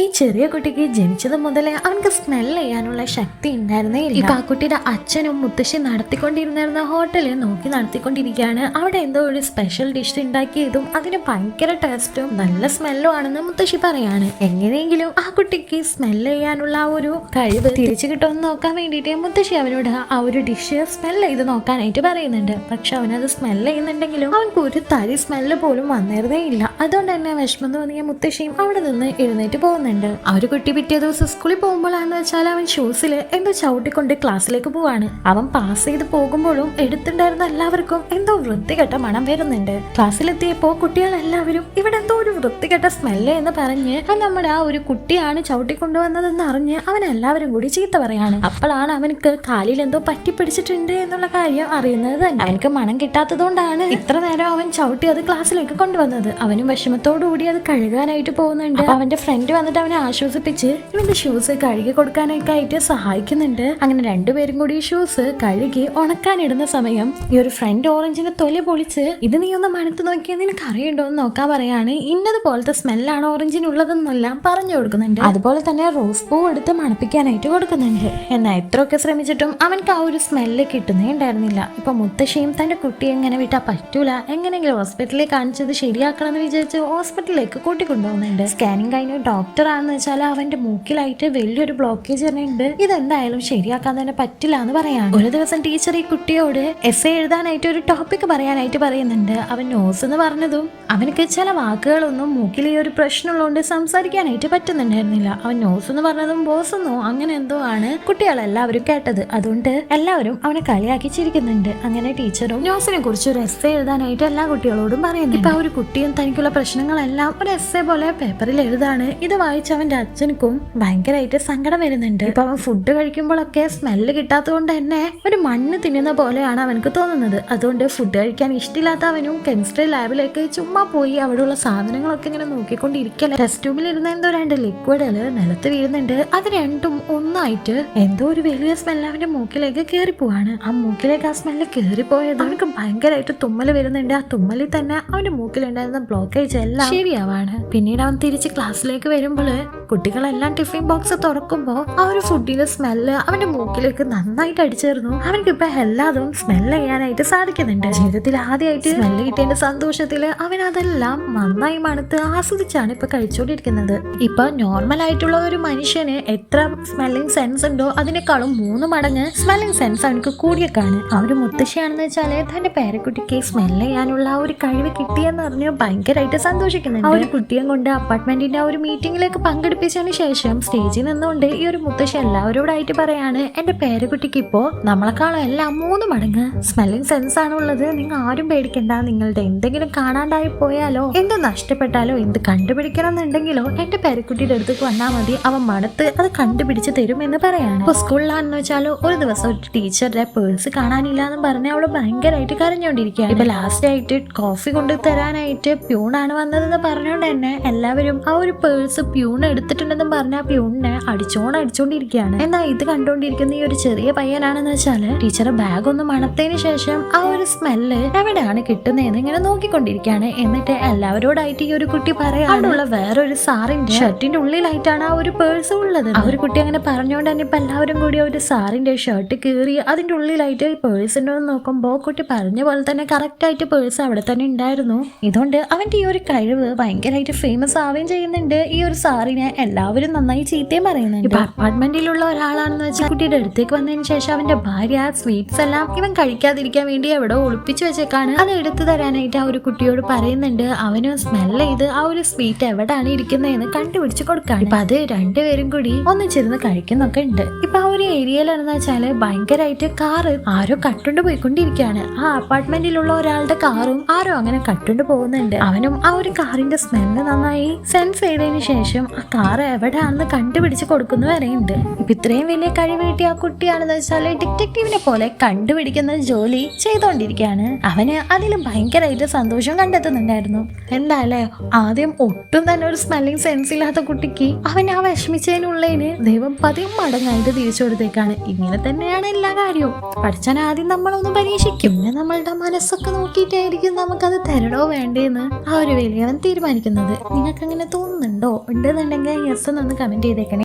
ഈ ചെറിയ കുട്ടിക്ക് ജനിച്ചത് മുതലേ അവൻക്ക് സ്മെൽ ചെയ്യാനുള്ള ശക്തി ഉണ്ടായിരുന്നേ ഈ കാക്കുട്ടിയുടെ അച്ഛനും മുത്തശ്ശി നടത്തിക്കൊണ്ടിരുന്നിരുന്ന ഹോട്ടലിൽ നോക്കി നടത്തിക്കൊണ്ടിരിക്കുകയാണ്. അവിടെ എന്തോ ഒരു സ്പെഷ്യൽ ഡിഷ് ഉണ്ടാക്കിയതും അതിന് ഭയങ്കര ടേസ്റ്റും നല്ല സ്മെല്ലും ആണെന്ന് മുത്തശ്ശി പറയാണ്. എങ്ങനെയെങ്കിലും ആ കുട്ടിക്ക് സ്മെൽ ചെയ്യാനുള്ള ആ ഒരു കഴിവ് തിരിച്ചു കിട്ടുമെന്ന് നോക്കാൻ വേണ്ടിയിട്ട് മുത്തശ്ശി അവനോട് ആ ഒരു ഡിഷ് സ്മെൽ ചെയ്ത് നോക്കാനായിട്ട് പറയുന്നുണ്ട്. പക്ഷെ അവനത് സ്മെൽ ചെയ്യുന്നുണ്ടെങ്കിലും അവൻക്ക് ഒരു തരി സ്മെല്ല് പോലും വന്നിരുന്നേ ഇല്ല. അതുകൊണ്ട് തന്നെ വിഷമം തോന്നിയ മുത്തശ്ശിയും അവിടെ നിന്ന് എഴുന്നേറ്റ് പോകുന്നുണ്ട് ആ ഒരു കുട്ടി പിറ്റേ ദിവസം സ്കൂളിൽ പോകുമ്പോഴാന്ന് വെച്ചാൽ അവൻ ഷൂസിൽ എന്തോ ചവിട്ടിക്കൊണ്ട് ക്ലാസ്സിലേക്ക് പോവാണ്. അവൻ പാസ് ചെയ്ത് പോകുമ്പോഴും എടുത്തിട്ടുണ്ടായിരുന്ന എല്ലാവർക്കും എന്തോ വൃത്തികെട്ട മണം വരുന്നുണ്ട്. ക്ലാസ്സിലെത്തിയപ്പോ കുട്ടികളെല്ലാവരും ഇവിടെ എന്തോ ഒരു വൃത്തികെട്ട സ്മെല്ല് എന്ന് പറഞ്ഞ് അത് നമ്മുടെ ആ ഒരു കുട്ടിയാണ് ചവിട്ടിക്കൊണ്ടുവന്നതെന്ന് അറിഞ്ഞ് അവൻ എല്ലാവരും കൂടി ചീത്ത പറയാണ്. അപ്പോഴാണ് അവനക്ക് കാലിൽ എന്തോ പറ്റിപ്പിടിച്ചിട്ടുണ്ട് എന്നുള്ള കാര്യം അറിയുന്നത് തന്നെ. അവനക്ക് മണം കിട്ടാത്തതുകൊണ്ടാണ് ഇത്ര നേരം അവൻ ചവിട്ടി അത് ക്ലാസ്സിലേക്ക് കൊണ്ടുവന്നത്. അവനും വിഷമത്തോടു കൂടി അത് കഴുകാനായിട്ട് പോകുന്നുണ്ട്. അവന്റെ ഫ്രണ്ട് വന്നിട്ട് അവനെ ആശ്വസിപ്പിച്ച് ഇവന്റെ ഷൂസ് കഴുകി കൊടുക്കാനൊക്കെ ആയിട്ട് സഹായിക്കുന്നുണ്ട്. അങ്ങനെ രണ്ടുപേരും കൂടി ഷൂസ് കഴുകി ഉണക്കാനിടുന്ന സമയം ഈ ഒരു ഫ്രണ്ട് ഓറഞ്ചിന്റെ തൊലി പൊളിച്ച് ഇത് നീ ഒന്ന് മണത്ത് നോക്കിയാൽ നിനക്ക് അറിയണ്ടോ എന്ന് നോക്കാൻ പറയാണ്. ഇന്നതുപോലത്തെ സ്മെല്ലാണ് ഓറഞ്ചിനുള്ളതെന്നെല്ലാം പറഞ്ഞു കൊടുക്കുന്നുണ്ട്. അതുപോലെ തന്നെ റോസ് പൂ എടുത്ത് മണപ്പിക്കാനായിട്ട് കൊടുക്കുന്നുണ്ട്. എന്നാൽ എത്രയൊക്കെ ശ്രമിച്ചിട്ടും അവൻക്ക് ആ ഒരു സ്മെല്ല് കിട്ടുന്നേ ഉണ്ടായിരുന്നില്ല. ഇപ്പൊ മുത്തശ്ശിയും തന്റെ കുട്ടിയെ എങ്ങനെ വിട്ടാ പറ്റൂല? എങ്ങനെയെങ്കിലും ഹോസ്പിറ്റലിൽ കാണിച്ചത് ശരിയാക്കണം എന്ന് വിചാരിച്ച് ഹോസ്പിറ്റലിലേക്ക് കൂട്ടിക്കൊണ്ടുപോകുന്നുണ്ട്. സ്കാനിങ് കഴിഞ്ഞ ഡോക്ടർ ആണെന്ന് വെച്ചാൽ അവന്റെ മൂക്കിലായിട്ട് വലിയൊരു ബ്ലോക്കേജ് തന്നെ ഉണ്ട്. ഇതെന്തായാലും ശരിയാക്കാൻ തന്നെ പറ്റില്ല എന്ന് പറയാണ്. ഒരു ദിവസം ടീച്ചർ ഈ കുട്ടിയോട് എസ് എഴുതാനായിട്ട് ഒരു ടോപ്പിക് പറയാനായിട്ട് പറയുന്നുണ്ട്. അവൻ നോസ് എന്ന് പറഞ്ഞതും അവനക്ക് ചില വാക്കുകളൊന്നും മൂക്കിൽ ഈ ഒരു പ്രശ്നമുള്ളതുകൊണ്ട് സംസാരിക്കാനായിട്ട് പറ്റുന്നുണ്ടായിരുന്നില്ല. അവൻ നോസ് എന്ന് പറഞ്ഞതും ബോസ് എന്നോ അങ്ങനെ എന്തോ ആണ് കുട്ടികളെല്ലാവരും കേട്ടത്. അതുകൊണ്ട് എല്ലാവരും അവനെ കളിയാക്കി ചിരിക്കുന്നുണ്ട്. അങ്ങനെ ടീച്ചറും നോസിനെ കുറിച്ച് ഒരു എസ് എഴുതാനായിട്ട് എല്ലാ കുട്ടികളോടും പറയുന്നു ഇപ്പൊ ആ ഒരു കുട്ടിയും തനിക്കുള്ള പ്രശ്നങ്ങളെല്ലാം ഒരു എസ് പോലെ പേപ്പറിൽ എഴുതാണ്. ഇത് വായിച്ച് അവന്റെ അച്ഛനക്കും ഭയങ്കരമായിട്ട് സങ്കടം വരുന്നുണ്ട്. ഇപ്പൊ അവൻ ഫുഡ് കഴിക്കുമ്പോഴൊക്കെ സ്മെല്ല് കിട്ടാത്തതുകൊണ്ട് തന്നെ ഒരു മണ്ണ് തിന്നുന്ന പോലെയാണ് അവനക്ക് തോന്നുന്നത്. അതുകൊണ്ട് ഫുഡ് കഴിക്കാൻ ഇഷ്ടമില്ലാത്ത അവനും കെമിസ്ട്രി ലാബിലേക്ക് ചുമ്മാ പോയി അവിടെയുള്ള സാധനങ്ങളൊക്കെ ഇങ്ങനെ നോക്കിക്കൊണ്ടിരിക്കല ടെസ്റ്റ് ട്യൂബിൽ ഇരുന്ന എന്തോ രണ്ട് ലിക്വിഡൽ നിലത്ത് വീഴുന്നുണ്ട്. അത് രണ്ടും ഒന്നായിട്ട് എന്തോ ഒരു വലിയ സ്മെല്ല് അവന്റെ മൂക്കിലേക്ക് കയറി പോവാണ്. ആ മൂക്കിലേക്ക് ആ സ്മെല്ല് കയറിപ്പോയത് അവനക്ക് ഭയങ്കരമായിട്ട് തുമ്മൽ വരുന്നുണ്ട്. ആ തുമ്മലിൽ തന്നെ അവന്റെ മൂക്കിലുണ്ടായിരുന്ന ബ്ലോക്കേജ് എല്ലാം ശരിയാവാണ്. പിന്നീട് അവൻ തിരിച്ച് ക്ലാസ്സിലേക്ക് വരുമ്പോൾ có lẽ കുട്ടികളെല്ലാം ടിഫിൻ ബോക്സ് തുറക്കുമ്പോൾ ആ ഒരു ഫുഡിന്റെ സ്മെല്ല് അവന്റെ മൂക്കിലേക്ക് നന്നായിട്ട് അടിച്ചേർന്നു. അവനക്ക് ഇപ്പൊ എല്ലാതും സ്മെല്ല് ചെയ്യാനായിട്ട് സാധിക്കുന്നുണ്ട്. ജീവിതത്തിൽ ആദ്യമായിട്ട് സ്മെല്ല് കിട്ടിയതിന്റെ സന്തോഷത്തിൽ അവൻ അതെല്ലാം നന്നായി മണത്ത് ആസ്വദിച്ചാണ് ഇപ്പൊ കഴിച്ചുകൊണ്ടിരിക്കുന്നത് ഇപ്പൊ നോർമൽ ആയിട്ടുള്ള ഒരു മനുഷ്യന് എത്ര സ്മെല്ലിംഗ് സെൻസ് ഉണ്ടോ അതിനേക്കാളും മൂന്ന് മടങ്ങ് സ്മെല്ലിംഗ് സെൻസ് അവനക്ക് കൂടിയേക്കാണ്. ആ ഒരു മുത്തശ്ശിയാണെന്ന് വെച്ചാൽ തന്റെ പേരക്കുട്ടിക്ക് സ്മെല്ല് ചെയ്യാനുള്ള ആ ഒരു കഴിവ് കിട്ടിയെന്ന് പറഞ്ഞ് ഭയങ്കരമായിട്ട് സന്തോഷിക്കുന്നുണ്ട്. ആ ഒരു കുട്ടിയെ കൊണ്ട് അപ്പാർട്ട്മെന്റിന്റെ ആ ഒരു മീറ്റിംഗിലേക്ക് പങ്കെടുപ്പിച്ചതിന് ശേഷം സ്റ്റേജിൽ നിന്നുകൊണ്ട് ഈ ഒരു മുത്തശ്ശി എല്ലാവരോടായിട്ട് പറയാണ് എന്റെ പേരക്കുട്ടിക്ക് ഇപ്പോ നമ്മളെക്കാളും എല്ലാം മൂന്ന് മടങ്ങ് സ്മെല്ലിംഗ് സെൻസ് ആണുള്ളത്. നിങ്ങൾ ആരും പേടിക്കണ്ട. നിങ്ങളുടെ എന്തെങ്കിലും കാണാണ്ടായി പോയാലോ എന്ത് നഷ്ടപ്പെട്ടാലോ എന്ത് കണ്ടുപിടിക്കണം എന്നുണ്ടെങ്കിലോ എന്റെ പേരക്കുട്ടിയുടെ അടുത്തേക്ക് വന്നാൽ മതി. അവൻ മണത്ത് അത് കണ്ടുപിടിച്ച് തരുമെന്ന് പറയാണ്. ഇപ്പൊ സ്കൂളിലാണെന്ന് വെച്ചാലോ ഒരു ദിവസം ഒരു ടീച്ചറുടെ പേഴ്സ് കാണാനില്ല എന്ന് പറഞ്ഞ് അവൾ ഭയങ്കരമായിട്ട് കരഞ്ഞുകൊണ്ടിരിക്കുകയാണ്. ഇപ്പൊ ലാസ്റ്റ് ആയിട്ട് കോഫി കൊണ്ട് തരാനായിട്ട് പ്യൂണാണ് വന്നതെന്ന് പറഞ്ഞുകൊണ്ട് തന്നെ എല്ലാവരും ആ ഒരു പേഴ്സ് പ്യൂൺ എടുത്തിട്ടുണ്ടെന്ന് പറഞ്ഞ ആ പ്യൂണിനെ അടിച്ചോണ്ട് അടിച്ചോണ്ടിരിക്കുകയാണ്. എന്നാൽ ഇത് കണ്ടോണ്ടിരിക്കുന്ന ഈ ഒരു ചെറിയ പയ്യനാണെന്ന് വെച്ചാൽ ടീച്ചറെ ബാഗ് ഒന്ന് മണത്തതിന് ശേഷം ആ ഒരു സ്മെല്ല് എവിടെയാണ് കിട്ടുന്നതെന്ന് ഇങ്ങനെ നോക്കിക്കൊണ്ടിരിക്കുകയാണ്. എന്നിട്ട് എല്ലാവരോടായിട്ട് ഈ ഒരു കുട്ടി പറയാം അവിടെയുള്ള വേറൊരു സാറിന്റെ ഷർട്ടിന്റെ ഉള്ളിലായിട്ടാണ് ആ ഒരു പേഴ്സ് ഉള്ളത്. ആ ഒരു കുട്ടി അങ്ങനെ പറഞ്ഞുകൊണ്ട് തന്നെ ഇപ്പൊ എല്ലാവരും കൂടി ആ ഒരു സാറിന്റെ ഷർട്ട് കീറി അതിന്റെ ഉള്ളിലായിട്ട് പേഴ്സ് ഉണ്ടോ എന്ന് നോക്കുമ്പോൾ കുട്ടി പറഞ്ഞ പോലെ തന്നെ കറക്റ്റ് ആയിട്ട് പേഴ്സ് അവിടെ തന്നെ ഉണ്ടായിരുന്നു. ഇതുകൊണ്ട് അവന്റെ ഈ ഒരു കഴിവ് ഭയങ്കരമായിട്ട് ഫേമസ് ആവുകയും ചെയ്യുന്നുണ്ട് ഈ ഒരു സാറിനെ എല്ലാവരും നന്നായി ചീത്തയും പറയുന്നുണ്ട്. ഇപ്പൊ അപ്പാർട്ട്മെന്റിലുള്ള ഒരാളാണെന്ന് വെച്ചാൽ കുട്ടിയുടെ അടുത്തേക്ക് വന്നതിന് ശേഷം അവന്റെ ഭാര്യ സ്വീറ്റ്സ് എല്ലാം ഇവൻ കഴിക്കാതിരിക്കാൻ വേണ്ടി എവിടെ ഒളിപ്പിച്ചു വെച്ചേക്കാണ്. അത് എടുത്തു തരാനായിട്ട് ആ ഒരു കുട്ടിയോട് പറയുന്നുണ്ട്. അവന് സ്മെൽ ചെയ്ത് ആ ഒരു സ്വീറ്റ് എവിടെയാണ് ഇരിക്കുന്നതെന്ന് കണ്ടുപിടിച്ച് കൊടുക്കാണ്. ഇപ്പൊ അത് രണ്ടുപേരും കൂടി ഒന്നിച്ചിരുന്ന് കഴിക്കുന്നൊക്കെ ഉണ്ട്. ഇപ്പൊ ആ ഒരു ഏരിയയിലാണെന്ന് വെച്ചാൽ ഭയങ്കരമായിട്ട് കാറ് ആരോ കട്ടുകൊണ്ട് പോയിക്കൊണ്ടിരിക്കുകയാണ്. ആ അപ്പാർട്ട്മെന്റിലുള്ള ഒരാളുടെ കാറും ആരോ അങ്ങനെ കട്ടുകൊണ്ട് പോകുന്നുണ്ട്. അവനും ആ ഒരു കാറിന്റെ സ്മെല്ല് നന്നായി സെൻസ് ചെയ്തതിന് ശേഷം ആ കാർ എവിടെയാണെന്ന് കണ്ടുപിടിച്ച് കൊടുക്കുന്നു വരെയുണ്ട്. ഇപ്പൊ ഇത്രയും വലിയ കഴിവ് കിട്ടിയ ആ കുട്ടിയാണെന്ന് വെച്ചാൽ ഡിറ്റക്റ്റീവിനെ പോലെ കണ്ടുപിടിക്കുന്ന ജോലി ചെയ്തുകൊണ്ടിരിക്കുകയാണ് അവന് അതിലും ഭയങ്കരമായിട്ട് സന്തോഷം കണ്ടെത്തുന്നുണ്ടായിരുന്നു. എന്തായാലേ ആദ്യം ഒട്ടും തന്നെ ഒരു സ്മെല്ലിംഗ് സെൻസ് ഇല്ലാത്ത കുട്ടിക്ക് അവൻ ആ വിഷമിച്ചതിനുള്ളതിന് ദൈവം പതിയും മടങ്ങായിട്ട് തിരിച്ചു കൊടുത്തേക്കാണ്. ഇങ്ങനെ തന്നെയാണ് എല്ലാ കാര്യവും. പഠിച്ചാൻ ആദ്യം നമ്മളൊന്ന് പരീക്ഷിക്കും. പിന്നെ നമ്മളുടെ മനസ്സൊക്കെ നോക്കിയിട്ടായിരിക്കും നമുക്കത് തരണോ വേണ്ടേന്ന് ആ ഒരു വലിയവൻ തീരുമാനിക്കുന്നത്. നിങ്ങൾക്ക് അങ്ങനെ തോന്നുന്നുണ്ടോ? ഉണ്ട് ഉണ്ടെന്നുണ്ടെങ്കിൽ യെസ് എന്നൊന്ന് കമന്റ് ചെയ്തേക്കണേ.